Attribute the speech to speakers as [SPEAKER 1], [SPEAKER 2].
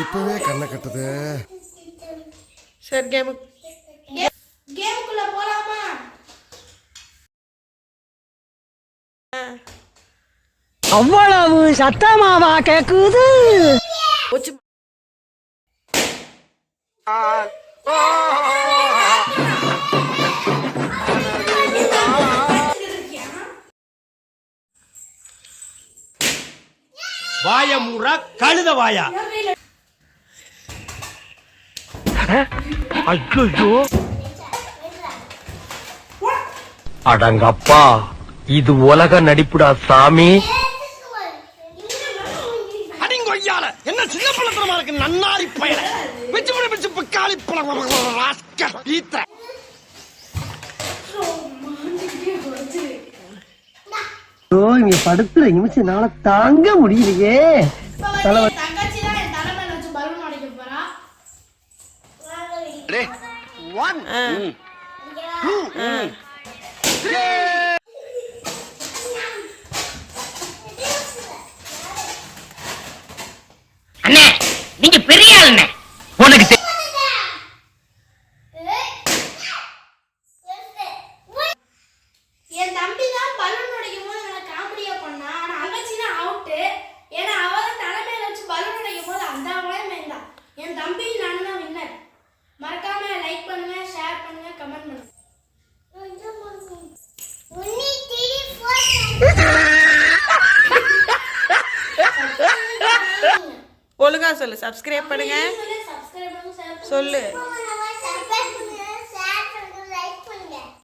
[SPEAKER 1] இப்பவே கண்ணை கட்டுது.
[SPEAKER 2] சரி கேமு
[SPEAKER 3] அவ்வளவு சத்தமாவா கேக்குது?
[SPEAKER 4] வாய மூரா கழுத வாயா.
[SPEAKER 5] அடங்கப்பா. இது உலக நடிப்புடா சாமி.
[SPEAKER 4] அடிங்கொய்யால என்ன சின்ன பிள்ளைத்தனமா இருக்கு நன்னாரி பயல. பிச்சு பிடி பிச்சு பிக்காளி பழம் ஈத்த.
[SPEAKER 3] ஓ இங்க படுத்துற நிமிஷம் நாள தாங்க முடியலையே.
[SPEAKER 6] தங்கச்சி தான் என் தலைமையில வச்சு பலூன் உடைக்க போறா.
[SPEAKER 4] ஒன்
[SPEAKER 5] அண்ணே நீங்க பெரிய உனக்கு
[SPEAKER 6] என் தம்பி தான் பலூன் உடைக்கும் போது நல்லா காமெடியா பண்ணா. ஆனா தான் அவுட்டு ஏன்னா அவ தான் தலைமையில வச்சு பலூன் உடைக்கும் போது அந்த அவளே மேய்ந்தான் என் தம்பி நான் தான் வின்னர் மறக்காம லைக் பண்ணுங்க ஷேர் பண்ணுங்க கமெண்ட் பண்ணுங்க.
[SPEAKER 2] ஒழுங்கா சொல்லு. சப்ஸ்கிரைப் பண்ணுங்க. சொல்லு